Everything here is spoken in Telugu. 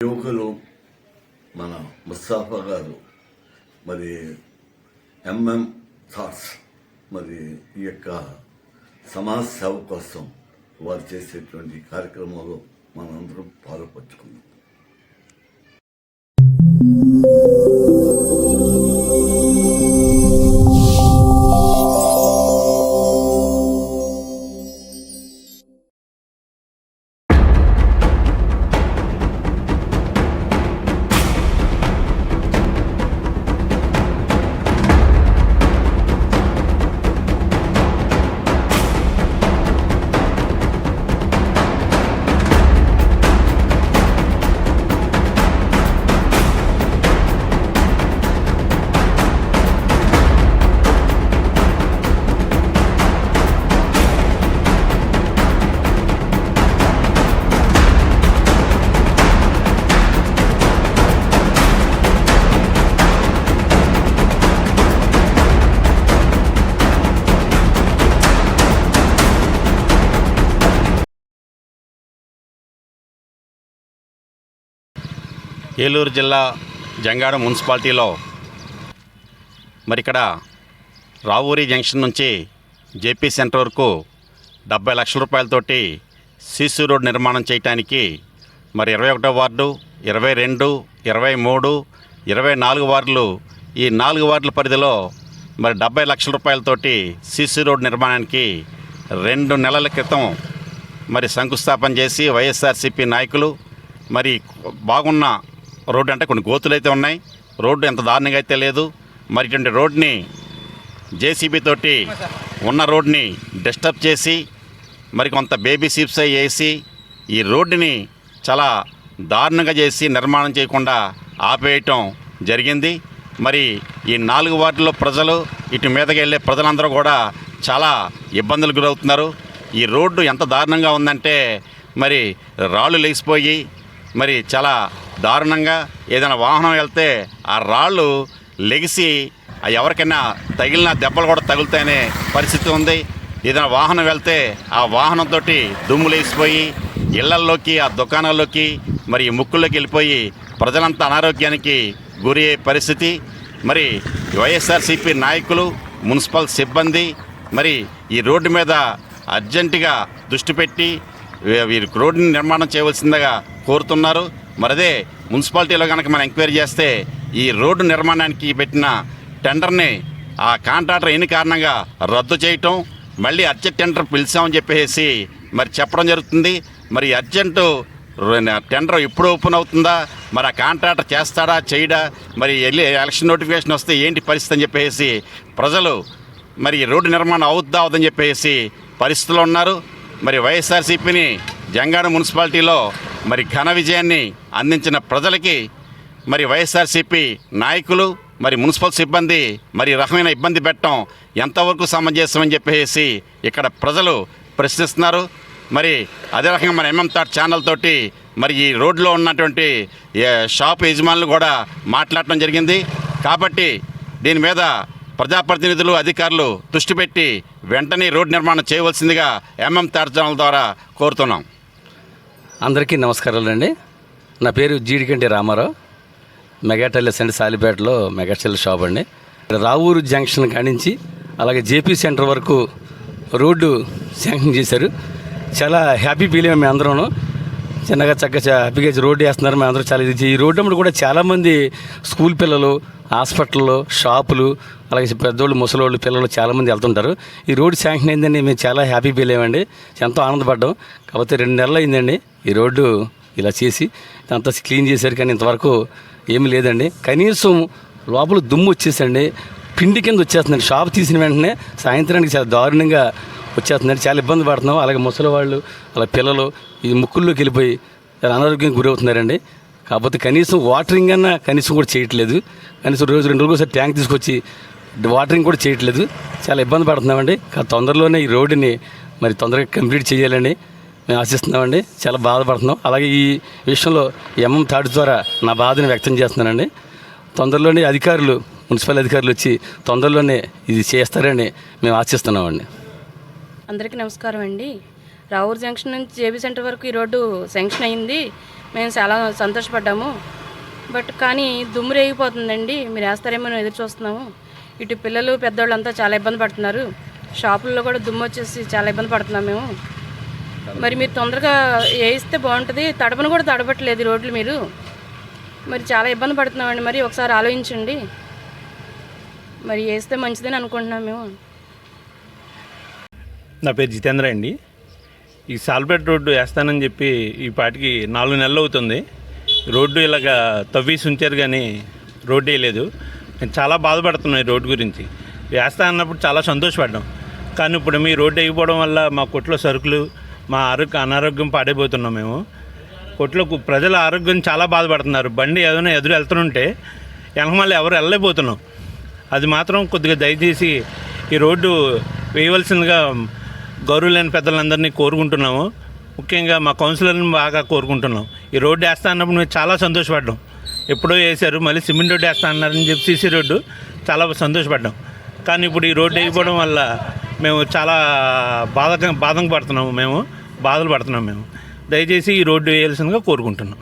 యువకులు మన ముస్తాఫా గారు మరి ఎంఎం థాట్స్ మరి ఈ యొక్క సమాజ సేవ కోసం వారు చేసేటువంటి కార్యక్రమంలో మనందరం పాల్పంచుకుందాం. ఏలూరు జిల్లా జంగాడ మున్సిపాలిటీలో మరి ఇక్కడ రావూరి జంక్షన్ నుంచి జేపీ సెంటర్ వరకు డెబ్బై లక్షల రూపాయలతోటి సీసీ రోడ్ నిర్మాణం చేయటానికి మరి ఇరవై ఒకటో వార్డు ఇరవై రెండు ఇరవై మూడు ఇరవై నాలుగు వార్డులు ఈ నాలుగు వార్డుల పరిధిలో మరి డెబ్బై లక్షల రూపాయలతోటి సీసీ రోడ్ నిర్మాణానికి రెండు నెలల క్రితం మరి శంకుస్థాపన చేసి వైఎస్ఆర్సీపీ నాయకులు మరి బాగున్న రోడ్డు అంటే కొన్ని గోతులు అయితే ఉన్నాయి. రోడ్డు ఎంత దారుణంగా అయితే లేదు. మరి ఇటువంటి రోడ్ని జేసీబీ తోటి ఉన్న రోడ్ని డిస్టర్బ్ చేసి మరి కొంత బేబీ సీప్స్ అయి వేసి ఈ రోడ్డుని చాలా దారుణంగా చేసి నిర్మాణం చేయకుండా ఆపేయటం జరిగింది. మరి ఈ నాలుగు వార్డులో ప్రజలు ఇటు మీదకి వెళ్ళే ప్రజలందరూ కూడా చాలా ఇబ్బందులు గురవుతున్నారు. ఈ రోడ్డు ఎంత దారుణంగా ఉందంటే మరి రాళ్ళు లేచిపోయి మరి చాలా దారుణంగా ఏదైనా వాహనం వెళ్తే ఆ రాళ్ళు లెగిసి ఎవరికైనా తగిలిన దెబ్బలు కూడా తగులుతాయనే పరిస్థితి ఉంది. ఏదైనా వాహనం వెళ్తే ఆ వాహనంతో దుమ్ము లేచిపోయి ఇళ్ళల్లోకి ఆ దుకాణాల్లోకి మరి ముక్కుల్లోకి వెళ్ళిపోయి ప్రజలంతా అనారోగ్యానికి గురి అయ్యే పరిస్థితి. మరి వైఎస్ఆర్సీపీ నాయకులు మున్సిపల్ సిబ్బంది మరి ఈ రోడ్డు మీద అర్జెంటుగా దృష్టి పెట్టి వీరి రోడ్డుని నిర్మాణం చేయవలసిందిగా కోరుతున్నారు. మరి అదే మున్సిపాలిటీలో కనుక మనం ఎంక్వైరీ చేస్తే ఈ రోడ్డు నిర్మాణానికి పెట్టిన టెండర్ని ఆ కాంట్రాక్టర్ ఎన్ని కారణంగా రద్దు చేయటం మళ్ళీ అర్జెంట్ టెండర్ పిలిచామని చెప్పేసి మరి చెప్పడం జరుగుతుంది. మరి అర్జెంటు టెండర్ ఎప్పుడు ఓపెన్ అవుతుందా? మరి ఆ కాంట్రాక్టర్ చేస్తాడా చేయడా? మరి వెళ్ళి ఎలక్షన్ నోటిఫికేషన్ వస్తే ఏంటి పరిస్థితి అని చెప్పేసి ప్రజలు మరి రోడ్డు నిర్మాణం అవుద్దా అవుదని చెప్పేసి పరిస్థితుల్లో ఉన్నారు. మరి వైఎస్ఆర్సీపీని జంగాడ మున్సిపాలిటీలో మరి ఘన విజయాన్ని అందించిన ప్రజలకి మరి వైఎస్ఆర్సీపీ నాయకులు మరి మున్సిపల్ సిబ్బంది మరి రకమైన ఇబ్బంది పెట్టడం ఎంతవరకు సమంజసమని చెప్పేసి ఇక్కడ ప్రజలు ప్రశ్నిస్తున్నారు. మరి అదే రకంగా మన ఎంఎం థాట్ ఛానల్ తోటి మరి ఈ రోడ్లో ఉన్నటువంటి షాప్ యజమానులు కూడా మాట్లాడటం జరిగింది. కాబట్టి దీని మీద ప్రజాప్రతినిధులు అధికారులు దృష్టి పెట్టి వెంటనే రోడ్డు నిర్మాణం చేయవలసిందిగా ఎంఎం థాట్ ఛానల్ ద్వారా కోరుతున్నాం. అందరికీ నమస్కారాలండి. నా పేరు జీడికంటి రామారావు. మెగాటెల్లెస్ అండి సాలిపేటలో మెగాటెల్ షాప్ అండి. రావూరు జంక్షన్ కానించి అలాగే జేపీ సెంటర్ వరకు రోడ్డు శాంక్షన్ చేశారు. చాలా హ్యాపీ ఫీల్ అయ్యాం మేము అందరం చిన్నగా చక్కగా హ్యాపీగా రోడ్డు వేస్తున్నారు మేము అందరూ చాలా. ఇది ఈ రోడ్డు అమ్మడు కూడా చాలామంది స్కూల్ పిల్లలు హాస్పిటల్లో షాపులు అలాగే పెద్దోళ్ళు ముసలోళ్ళు పిల్లలు చాలామంది వెళ్తుంటారు. ఈ రోడ్డు శాంక్షన్ అయిందండి మేము చాలా హ్యాపీ ఫీల్ అయ్యామండి. ఎంతో ఆనందపడ్డాం. కాకపోతే రెండు నెలలు అయిందండి. ఈ రోడ్డు ఇలా చేసి అంతా క్లీన్ చేశారు కానీ ఇంతవరకు ఏమీ లేదండి. కనీసం లోపల దుమ్ము వచ్చేసండి పిండి కింద వచ్చేస్తుందండి షాప్ తీసిన వెంటనే సాయంత్రానికి చాలా దారుణంగా వచ్చేస్తుందండి చాలా ఇబ్బంది పడుతున్నాం. అలాగే ముసలి వాళ్ళు అలా పిల్లలు ఈ ముక్కుల్లోకి వెళ్ళిపోయి చాలా అనారోగ్యం గురవుతున్నారండి. కాకపోతే కనీసం వాటరింగ్ అన్నా కనీసం కూడా చేయట్లేదు. కనీసం రోజు రెండు రోజులు ఒకసారి ట్యాంక్ తీసుకొచ్చి వాటరింగ్ కూడా చేయట్లేదు. చాలా ఇబ్బంది పడుతున్నామండి. తొందరలోనే ఈ రోడ్డుని మరి తొందరగా కంప్లీట్ చేయాలండి. మేము ఆశిస్తున్నామండి. చాలా బాధపడుతున్నాం. అలాగే ఈ విషయంలో ఎంఎం థాట్ ద్వారా నా బాధను వ్యక్తం చేస్తున్నానండి. తొందరలోనే అధికారులు మున్సిపల్ అధికారులు వచ్చి తొందరలోనే ఇది చేస్తారని మేము ఆశిస్తున్నామండి. అందరికీ నమస్కారం అండి. రావూర్ జంక్షన్ నుంచి జేబీ సెంటర్ వరకు ఈ రోడ్డు శాంక్షన్ అయింది. మేము చాలా సంతోషపడ్డాము. బట్ కానీ దుమ్ము రేగిపోతుందండి. మీరు వేస్తారేమో ఎదురు చూస్తున్నాము. ఇటు పిల్లలు పెద్దవాళ్ళంతా చాలా ఇబ్బంది పడుతున్నారు. షాపుల్లో కూడా దుమ్ము వచ్చేసి చాలా ఇబ్బంది పడుతున్నాం మేము. మరి మీరు తొందరగా వేయిస్తే బాగుంటుంది. తడపను కూడా తడపట్లేదు రోడ్లు మీరు. మరి చాలా ఇబ్బంది పడుతున్నామండి. మరి ఒకసారి ఆలోచించండి. మరి వేస్తే మంచిదని అనుకుంటున్నాం మేము. నా పేరు జితేంద్ర అండి. ఈ సాల్పేట రోడ్డు వేస్తానని చెప్పి ఈ పాటికి నాలుగు నెలలు అవుతుంది. రోడ్డు ఇలాగ తవ్వేసి ఉంచారు కానీ రోడ్డు వేయలేదు. నేను చాలా బాధపడుతున్నాయి రోడ్డు గురించి. వేస్తా అన్నప్పుడు చాలా సంతోషపడ్డాం. కానీ ఇప్పుడు మీ రోడ్డు వేయకపోవడం వల్ల మా కొట్లో సరుకులు మా ఆరోగ్య అనారోగ్యం పాడైపోతున్నాం మేము. కొట్లకు ప్రజల ఆరోగ్యం చాలా బాధపడుతున్నారు. బండి ఏదైనా ఎదురు వెళ్తుంటే వెనకమల్లి ఎవరు వెళ్ళలేకపోతున్నాం. అది మాత్రం కొద్దిగా దయచేసి ఈ రోడ్డు వేయవలసిందిగా గౌరవులేని పెద్దలందరినీ కోరుకుంటున్నాము. ముఖ్యంగా మా కౌన్సిలర్ని బాగా కోరుకుంటున్నాం. ఈ రోడ్డు వేస్తా అన్నప్పుడు మేము చాలా సంతోషపడ్డాం. ఎప్పుడో వేశారు మళ్ళీ సిమెంట్ రోడ్డు వేస్తా అన్నారని చెప్పి సీసీ రోడ్డు చాలా సంతోషపడ్డాం. కానీ ఇప్పుడు ఈ రోడ్డు వేయకపోవడం వల్ల మేము చాలా బాధ బాధకు పడుతున్నాము మేము. బాధలు పడుతున్నాం మేము. దయచేసి ఈ రోడ్డు వేయాల్సిందిగా కోరుకుంటున్నాం.